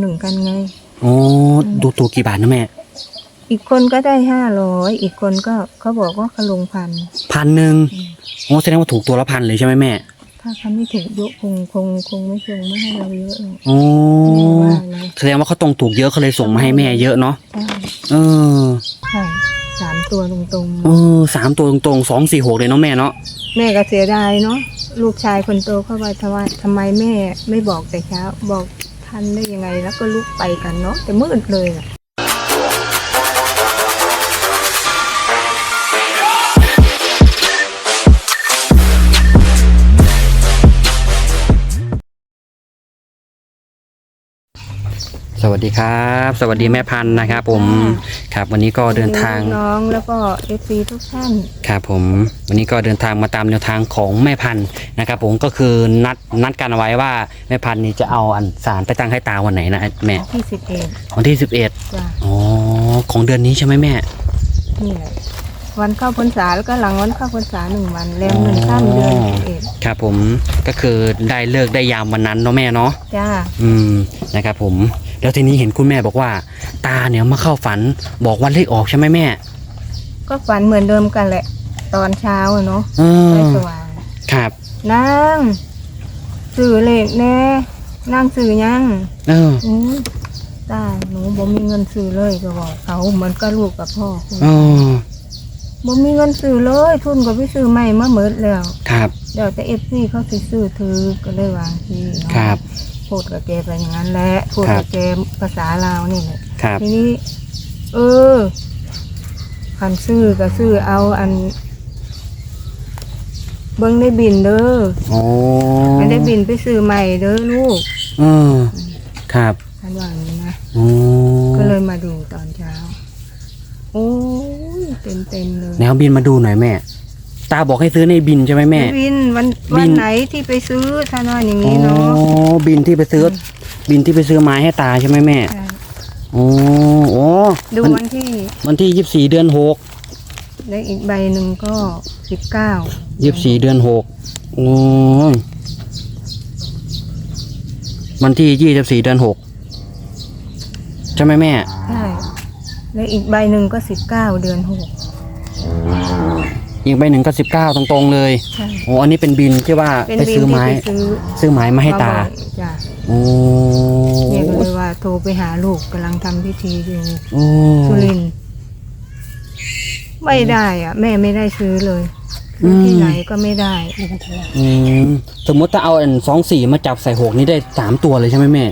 หนึ่งกันไงโอ้ดูตัวกี่บาทนะแม่ อีกคนก็ได้ห้าร้อยอีกคนก็เขาบอกว่าเขาลงพันพันหนึ่งโอ้แสดงว่าถูกตัวละพันเลยใช่ไหมแม่ ถ้าเขาไม่ถูกเยอะคงคงคงไม่คงไม่ให้เราเยอะหรอกโอ้แม่ว่านะแสดงว่าเขาต้องถูกเยอะเขาเลยส่งมาให้แม่เยอะเนาะใช่เออใช่สามตัวตรงเออสามตัวตรงๆสองสี่หกเลยเนาะแม่เนาะๆแม่ก็เสียดายเนาะลูกชายคนโตเข้าไปทำไมทำไมแม่ไม่บอกแต่เช้า บอก ทันได้ยังไงแล้วก็ลุกไปกันเนาะแต่มืดเลยอะ สวัสดีครับ สวัสดีแม่พันธุ์นะครับ ผมครับวันนี้ก็เดินทางน้องแล้วก็เอฟซีทุกท่านครับผม วันนี้ก็เดินทางมาตามแนวทางของแม่พันธุ์นะครับ ผมก็คือนัดนัดกันเอาไว้ว่าแม่พันธุ์นี่จะเอาอันสารไปตั้งให้ตาวันไหนนะแม่ที่สิบเอ็ดวันที่สิบเอ็ดจ้ะอ๋อของเดือนนี้ใช่ไหมแม่นี่แหละ วันเข้าพรรษาแล้วก็หลังวันเข้าพรรษาหนึ่งวันแรมหนึ่งข้ามเดือนสิบเอ็ดครับผมก็คือได้เลิกได้ยามวันนั้นเนาะแม่เนาะจ้าอืมนะครับผม แล้วทีนี้เห็นคุณแม่บอกว่า ตาเนี่ยมาเข้าฝันบอกวันเลขออกใช่ไหมแม่ ก็ฝันเหมือนเดิมกันแหละ ตอนเช้าอะเนาะเออไปสว่างครับนั่งสื่อเลขแน่นั่งสื่อยังเอออู้ยตาหนูบ่มีเงินซื้อเลยก็บอกเขาเหมือนก็ลูกกับพ่อคุยเออ บ่มีเงินซื้อเลย ทุนก็ไปซื้อใหม่มาเมิดแล้วครับ เดี๋ยวแต่เอฟซีเขาสิซื้อถือก็เลยวางทีเนาะครับ พูดกับแกไปอย่างนั้นแหละพูดครักับบแกภาษาลาวนี่แหละครับ ทีนี้ เออคันซื้อก็ซื้อเอาอัน เบิ้งได้บินเด้อโอ้ไม่ได้บินไปซื้อใหม่เด้อลูกเออครับท่านว่าอย่างนี้นะ โอ้ก็เลยมาดูตอนเช้า โอ้ย เต็มเต็มๆเลยแนวบินมาดูหน่อยแม่ ตาบอกให้ซื้อในบินใช่ไหมแม่ บินวันบิน วันไหนที่ไปซื้อท่านว่าอย่างโอ้นี้เนาะบินที่ไปซื้อ บินที่ไปซื้อไม้ให้ตาใช่ไหมแม่ใช่โอ้โอ้ดูมันวันที่วันที่ยี่สิบสี่เดือนหกแล้วอีกใบหนึ่งก็สิบเก้ายี่สิบสี่เดือนหกโอ้ยวันที่ยี่สิบสี่เดือนหกใช่ไหมแม่ ใช่ แล้วอีกใบหนึ่งก็สิบเก้าเดือนหก อีกใบหนึ่งก็สิบเก้าตรงๆเลยใช่ โอ้อันนี้เป็นบินที่ว่าเป็นไปบินซื้อที่ไม้ ไปซื้อซื้อไม้มาให้ตาเขบอกจ้ะโอ้เนี่ยก็เลยว่าโทรไปหาลูกกำลังทำพิธีอยู่โอ้สุรินทร์ไม่ได้อะ แม่ไม่ได้ซื้อเลยซื้อที่ไหนก็ไม่ได้ อืมสมมติถ้าเอาอันสองสี่มาจับใส่หกนี่ได้สามตัวเลยใช่ไหมแม่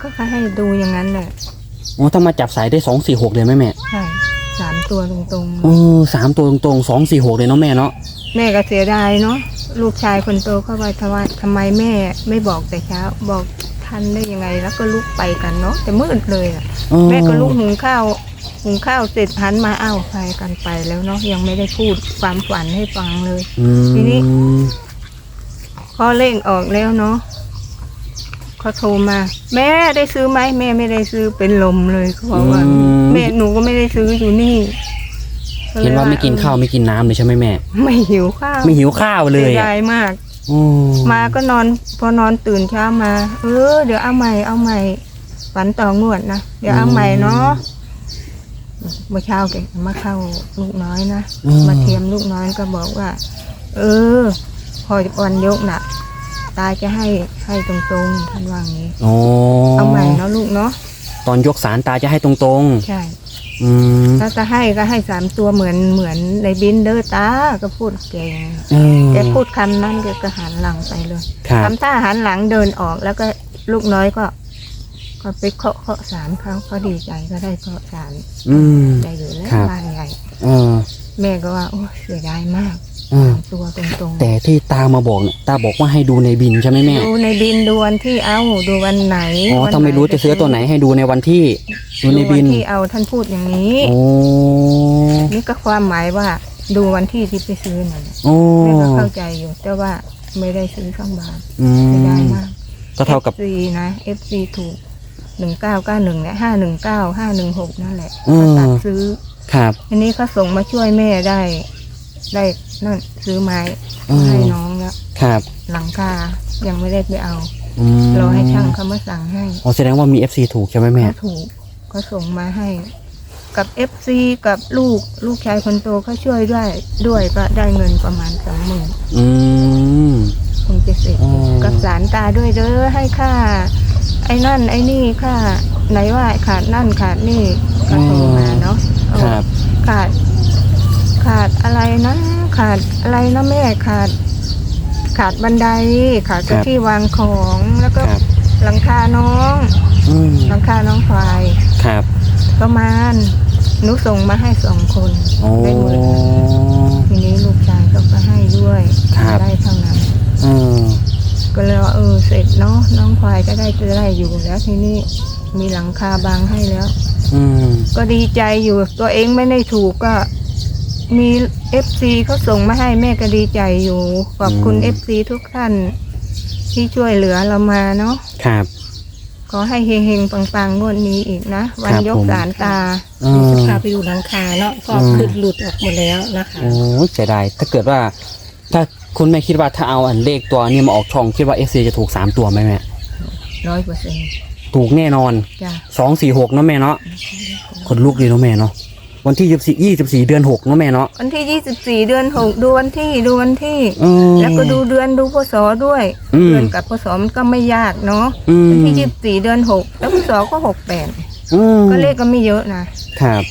ก็เขาให้ดูอย่างนั้นแหละ โอ้ถ้ามาจับใส่ได้สองสี่หกเลยไหมแม่ใช่สามตัวตรงโอ้สามตัวตรงๆสองสี่หกเลยเนาะแม่เนาะๆ แม่ก็เสียดายเนาะลูกชายคนโตเข้าไปทำไมทำไมแม่ไม่บอกแต่เช้า บอกทันได้ยังไงแล้วก็ลุกไปกันเนาะแต่มืดเลยอะเออแม่ก็ลุกหุงข้าวหุงข้าวเสร็จหันมาอ้าวใครกันไปแล้วเนาะยังไม่ได้พูดความฝันให้ฟังเลย อืมทีนี้ พอเล่งออกแล้วเนาะ เขาโทรมา แม่ได้ซื้อไหมแม่ไม่ได้ซื้อเป็นลมเลยเขาบอกว่าแม่หนูก็ไม่ได้ซื้ออยู่นี่เห็นว่าไม่กินข้าวไม่กินน้ำเลยใช่ไหมแม่ ไม่หิวข้าวไม่หิวข้าวเลยสีอะดายมากโอ้มาก็นอน พอนอนตื่นเช้ามา เออ เดี๋ยวเอาใหม่เอาใหม่ฝันต่องวดนะเดี๋ยวเอาใหม่เนาะเมื่อเช้าแกมาเข้าลูกน้อยนะอืมาเทียมลูกน้อยก็บอกว่า เออ พอวันยกน่ะ ตาจะให้ให้ตรงๆท่านว่างี้โอ้เอาใหม่เนาะลูกเนาะตอนยกสารตาจะให้ตรงใช่ๆ อืมถ้าจะให้ก็ให้สามตัวเหมือนเหมือนในบินเด้อตาก็พูดแกอย่างนั้นเออแกพูดคำนั้นแกก็หันหลังไปเลยครับ ทำท่าหันหลังเดินออกแล้วก็ลูกน้อยก็ ก็ไปเคาะเคาะสารเขาเขาดีใจก็ได้เคาะสารอืมได้อยู่แล้วครับ บ้านใหญ่ เออ แม่ก็ว่าโอ้เสียดายมากเออสามตัวตรงๆแต่ที่ตามาบอกเนี่ยตาบอกว่าให้ดูในบินใช่ไหมแม่ดูในบินดูวันที่เอาดูวันไหนอ๋อวันถ้าไม่รู้จะซื้อตัวไหนให้ดูในวันที่ดูดูในวับินนที่เอาท่านพูดอย่างนี้ โอ้นี่ก็ความหมายว่าดูวันที่ที่ไปซื้อนั่นแหละโอ้แม่ก็เข้าใจอยู่แต่ว่าไม่ได้ซื้อข้างบานอืไม่ได้มมาก ก็เท่ากับ FC นะ FC ถูกหนึ่งเก้าเก้าหนึ่งเนี่ยห้าหนึ่งเก้าห้าหนึ่งหกนั่นแหละอืมเขาตัดซื้อ ครับ อันนี้เขาส่งมาช่วยแม่ได้ ได้นั่นซื้อไม้อืม ให้น้องแล้วครับหลังคายังไม่ได้ไปเอาอมรอให้ช่างเขามาสั่งให้อ๋อแสดงว่ามี FC ถูกใช่ไหมแม่เขาถูกก็ส่งมาให้ กับเอฟซีกับลูกลูกชายคนโตเขาช่วยด้วยด้วยก็ได้เงินประมาณสองหมื่นอืม คงจะเสร็จอ๋อ กับสารตาด้วยเด้อให้ค่า ไอ้นั่น ไอ้นี่ค่าไหนว่าขาดนั่นขาดนี่ก็โทรมาเนาะครับ ขาด ขาดอะไรนะขาดอะไรนะแม่ขาด ขาดบันไดขาดครัเก้าบที่วางของแล้วก็ครับหลังคาน้องอืมหลังคาน้องควายครับประมาณหนูส่งมาให้สองคนโอ้ได้หมดทีนี้ลูกชายก็มาให้ด้วยครับได้เท่านั้นอืมก็เลยว่าเออเสร็จเนาะน้องควายก็ได้จะได้อยู่แล้วทีนี้มีหลังคาบางให้แล้ว อืมก็ดีใจอยู่ตัวเองไม่ได้ถูกก็ มีเอฟซีเขาส่งมาให้แม่ก็ดีใจอยู่ ขอบคุณเอฟซีทุกท่านที่ช่วยเหลือเรามาเนาะครับ ขอให้เฮงๆปังๆงวดนี้อีกนะ วันครับยกผม สารตาอืเดี๋ยวมจะพาไปดูหลังคาเนาะก็อืม คือหลุดออกหมดแล้วนะคะ โอ้ยเสียดายถ้าเกิดว่า ถ้าคุณแม่คิดว่าถ้าเอาอันเลขตัวนี้มาออกช่องคิดว่า FC จะถูกสามตัวไหมแม่ร้อยเปอร์เซ็นต์ถูกแน่นอนจ้ะสองสี่หกเนาะแม่เนาะคนลุกเลยเนาะแม่เนาะ วันที่ยี่สิบสี่ยี่สิบสี่เดือนหกเนาะแม่เนาะวันที่ยี่สิบสี่เดือนหกดูวันที่ดูวันที่ อืม แล้วก็ดูเดือนดูพศด้วย อืมเดือนกับพศมันก็ไม่ยากเนาะอืม วันที่ยี่สิบสี่เดือนหกแล้วพศก็หกแปดอืมก็เลขก็ไม่เยอะนะครับ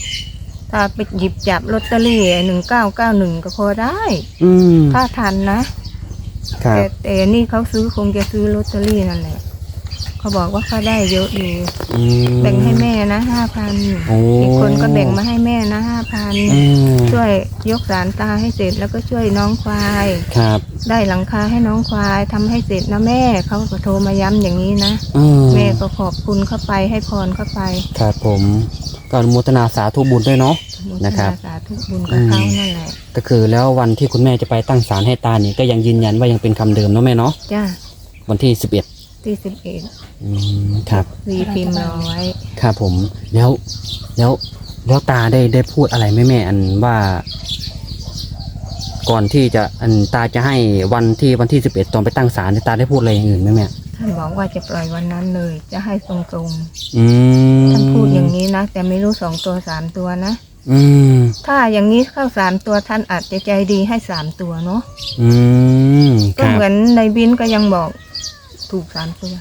ถ้าไปหยิบจับลอตเตอรี่หนึ่งเก้าเก้าหนึ่งก็พอได้ อืมถ้าทันนะ ครับ แต่แต่นี่เขาซื้อคงจะซื้อลอตเตอรี่นั่นแหละ เขาบอกว่าเขาได้เยอะอยู่อืม แบ่งให้แม่นะห้าพันโอ้ อีกคนก็แบ่งมาให้แม่นะห้าพันอืมช่วยยกสารตาให้เสร็จแล้วก็ช่วยน้องควาย ครับได้หลังคาให้น้องควายทำให้เสร็จนะแม่เขาก็โทรมาย้ำอย่างนี้นะ อืมแม่ก็ขอบคุณเข้าไปให้พรเข้าไปครับผมก็อนุโมทนาสาธุบุญด้วยเนาะ นะครับสาธุบุญกับเขานั่นแหละก็คือแล้ววันที่คุณแม่จะไปตั้งศาลให้ตานี่ก็ยังยืนยันว่ายังเป็นคำเดิมเนาะแม่เนาะ จ้าวันที่ สิบเอ็ดที่สิบเอ็ดครับ วีพิมพ์รอไว้ ครับผม แล้วแล้วแล้วตาได้ได้พูดอะไรไหมแม่อันว่า ก่อนที่จะอันตาจะให้วันที่วันที่สิบเอ็ดตอนไปตั้งศาลเนี่ยตาได้พูดอะไรอย่างอื่นไหมแม่ท่านบอกว่าจะปล่อยวันนั้นเลย จะให้ตรงอืมๆท่านพูดอย่างนี้นะ แต่ไม่รู้สองตัวสามตัวนะ อืมถ้าอย่างนี้เข้าสามตัวท่านอาจจะใจดีให้สามตัวเนาะ อืมคก็รับเหมือนในบินก็ยังบอก ถูกสามตัว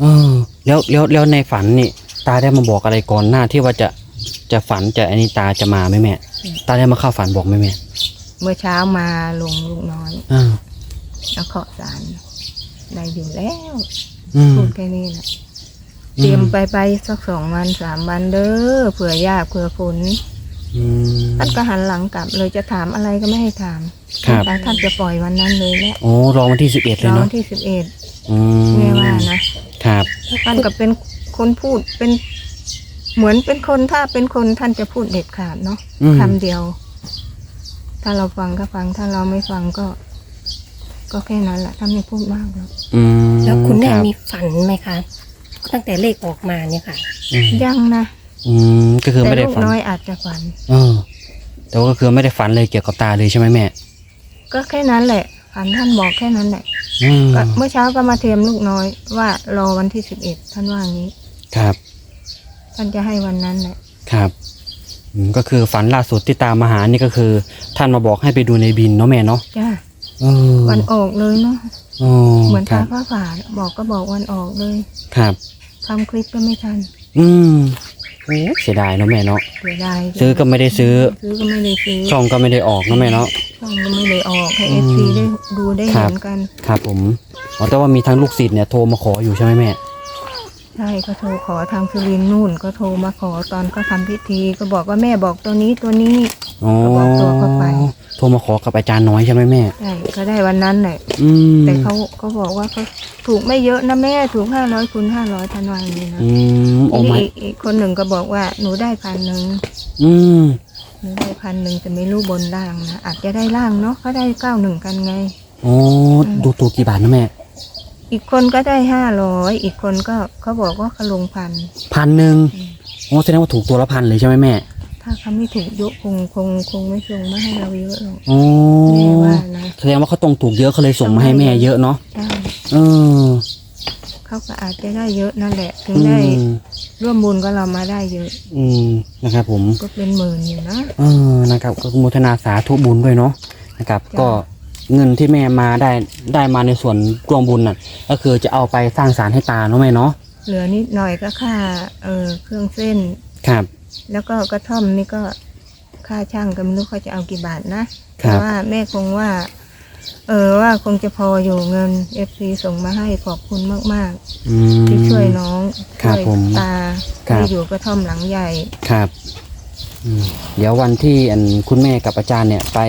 เออแล้วแล้วแล้วในฝันนี่ ตาได้มาบอกอะไรก่อนหน้าที่ว่าจะจะฝันจะอันนี้ตาจะมาไหมแม่ ตาได้มาเข้าฝันบอกไหมแม่เมื่อเช้ามาลงลูกน้อยอ่าแล้วเคาะสารได้อยู่แล้วอืมพูดแค่นี้แหละเตรียมไปไปสักสองวันสามวันเด้อเผื่อยากเผื่อฝนอืม ท่านก็หันหลังกลับ เลยจะถามอะไรก็ไม่ให้ถามครับแต่ท่านจะปล่อยวันนั้นเลยแหละโอ้รอวันที่สิบเอ็ดเลยรอเนาะวันที่สิบเอ็ด อืมแม่ว่านะครับท่านก็เป็นคนพูดเป็น เหมือนเป็นคนถ้าเป็นคนท่านจะพูดเด็ดขาดเนาะอืม คำเดียว ถ้าเราฟังก็ฟัง ถ้าเราไม่ฟังก็ ก็แค่นั้นแหละท่านไม่พูดมากหรอกอืมแล้วคุณแม่รับมีฝันไหมคะ ตั้งแต่เลขออกมาเนี่ยค่ะ อืมยังนะอืมก็คือแต่ไม่ได้ลูกฝันน้อยอาจจะฝัน เออแต่ว่าก็คือไม่ได้ฝันเลยเกี่ยวกับตาเลยใช่ไหมแม่ ก็แค่นั้นแหละฝันท่านบอกแค่นั้นแหละ อืมก็เมื่อเช้าก็มาเทียมลูกน้อยว่ารอวันที่สิบเอ็ดท่านว่างี้ ครับ ท่านจะให้วันนั้นแหละครับอืมก็คือฝันล่าสุดที่ตามมาหานี่ก็คือ ท่านมาบอกให้ไปดูในบินเนาะแม่เนาะจ้าเออวันออกเลยเนาะอ๋อเหมือนครัฟ้าบผ่าผ่าบอกก็บอกวันออกเลยครับ ทำคลิปก็ไม่ทันอืมโอ้เสียดายเนาะแม่เนาะ เสียดายซื้อก็ไม่ได้ซื้อ ซื้อก็ไม่ได้ซื้อช่องก็ไม่ได้ออกเนาะแม่เนาะ ช่องก็ไม่ได้ออกให้อืเอมฟซีได้ดูได้ครัเห็บนกัน ครับผมอ๋อแต่ว่ามีทั้งลูกศิษย์เนี่ยโทรมาขออยู่ใช่ไหมแม่ใช่ก็โทรขอทางสุรินทร์นู่นก็โทรมาขอตอนก็ทำพิธี ก็บอกว่าแม่บอกตัวนี้ตัวนี้อ๋อก็บอกตัวเข้าไปโทรมาขอกับอาจารย์น้อยใช่ไหมแม่ใช่ก็ได้วันนั้นแหละอืมแต่เขาเขาบอกว่าเขาถูกไม่เยอะนะแม่ถูกห้าร้อยคูณห้าร้อยทันวันนี้นะอืมโอ้ทีไม่นี้อีกอีกคนหนึ่งก็บอกว่าหนูได้พันหนึ่งอืม หนูได้พันหนึ่งแต่ไม่รู้บนล่างนะอาจจะได้ล่างเนาะเขาได้เก้าหนึ่งกันไง โอ้ดูตัวกี่บาทนะแม่ อีกคนก็ได้ห้าร้อยอีกคนก็เขาบอกว่าเขาลงพัน พันหนึ่งอืมโอ้แสดงว่าถูกตัวละพันเลยใช่ไหมแม่ ถ้าเขาไม่ถูกเยอะคงคงคงไม่ส่งมาให้เราเยอะหรอกโอ้แม่ว่านะแสดงว่าเขาตรงถูกเยอะเขาเลยส่งมาให้แม่เยอะเนาะ ใช่เออ เขาก็อาจจะได้เยอะนั่นแหละ ถึงอืได้มร่วมบุญกับเรามาได้เยอะ อืมนะครับผม ก็เป็นหมื่นอยู่นะ เออนะครับก็โมทนาสาธุบุญด้วยเนาะนะครับ จ้ะ ก็เงินที่แม่มาได้ได้มาในส่วนรวมบุญน่ะ ก็คือจะเอาไปสร้างศาลให้ตาเนาะแม่เนาะเหลือนิดหน่อยก็ค่าเออเครื่องเส้น ครับ แล้วก็กระท่อมนี่ก็ค่าช่างก็ไม่รู้เขาจะเอากี่บาทนะครัแต่บ ว่าแม่คงว่า เออว่าคงจะพออยู่เงินเอฟซีส่งมาให้ขอบคุณมาก อืม ๆ ที่ช่วยน้องครับช่วยผมตาครับ ที่อยู่กระท่อมหลังใหญ่ ครับอืมเดี๋ยววันที่อันคุณแม่กับอาจารย์เนี่ยไป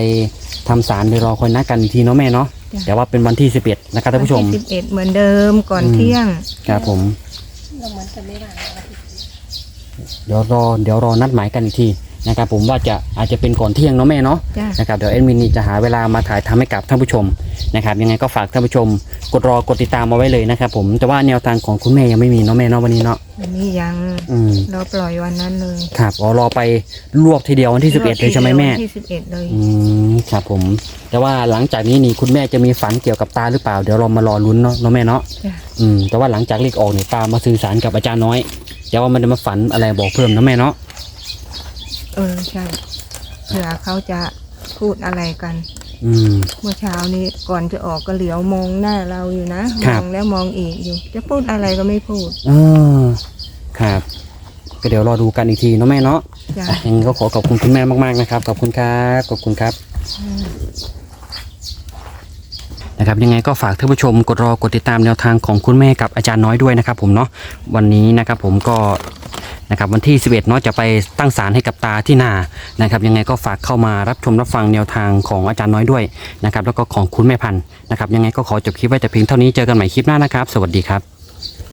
ทำศาลเดี๋ยวรอคอยนัดกันอีกทีเนาะแม่เนาะจ้ะแต่ว่าเป็นวันที่สิบเอ็ดนะครับท่านผู้ชมวันที่สิบเอ็ดเหมือนเดิมก่อนอืม เที่ยง ครับผม เราเหมือนกันไม่ได้นะคะเดี๋ยวรอเดี๋ยวรอนัดหมายกันอีกที นะครับผมว่าจะอาจจะเป็นก่อนเที่ยงเนาะแม่เนาะจ้ะ นะครับเดี๋ยวเอ็ดมินนี่จะหาเวลามาถ่ายทำให้กับท่านผู้ชมนะครับยังไงก็ฝากท่านผู้ชม กดรอกดติดตามมาไว้เลยนะครับผมแต่ว่าแนวทางของคุณแม่ยังไม่มีเนาะแม่เนาะวันนี้เนาะวันนี้ยังอืมเราปล่อยวันนั้นเลยครับอ๋อรอไปรวบทีเดียววันที่สิบเอ็ดเลยใช่ไหมแม่วันที่สิบเอ็ดเลย อืมครับผม แต่ว่าหลังจากนี้นี่คุณแม่จะมีฝันเกี่ยวกับตาหรือเปล่า เดี๋ยวเรามารอลุ้นเนาะเนาะแม่เนาะจ้ะ อืมแต่ว่าหลังจากเลขออกเนี่ยตามาสื่อสารกับอาจารย์น้อยเดี๋ยวว่ามันจะมาฝันอะไรบอกเพิ่มเนาะแม่เนาะ เออใช่เผื่อเขาจะพูดอะไรกัน อืม เมื่อเช้านี้ก่อนจะออกก็เหลียวมองหน้าเราอยู่นะคมรับ องแล้วมองอีกอยู่ จะพูดอะไรก็ไม่พูดเออครับ ก็เดี๋ยวรอดูกันอีกทีเนาะแม่เนาะจ้ะอะยังไงก็ขอขอบคุณคุณแม่มากๆนะครับ ขอบคุณครับ ขอบคุณครับ อืม นะครับยังไงก็ฝากท่านผู้ชมกดรอกดติดตามแนวทางของคุณแม่กับอาจารย์น้อยด้วยนะครับผมเนาะวันนี้นะครับผมก็ นะครับวันที่ 11เนาะจะไปตั้งศาลให้กับตาที่นานะครับยังไงก็ฝากเข้ามารับชมรับฟังแนวทางของอาจารย์น้อยด้วยนะครับแล้วก็ของคุณแม่พันธุ์นะครับยังไงก็ขอจบคลิปไว้แต่เพียงเท่านี้เจอกันใหม่คลิปหน้านะครับ สวัสดีครับ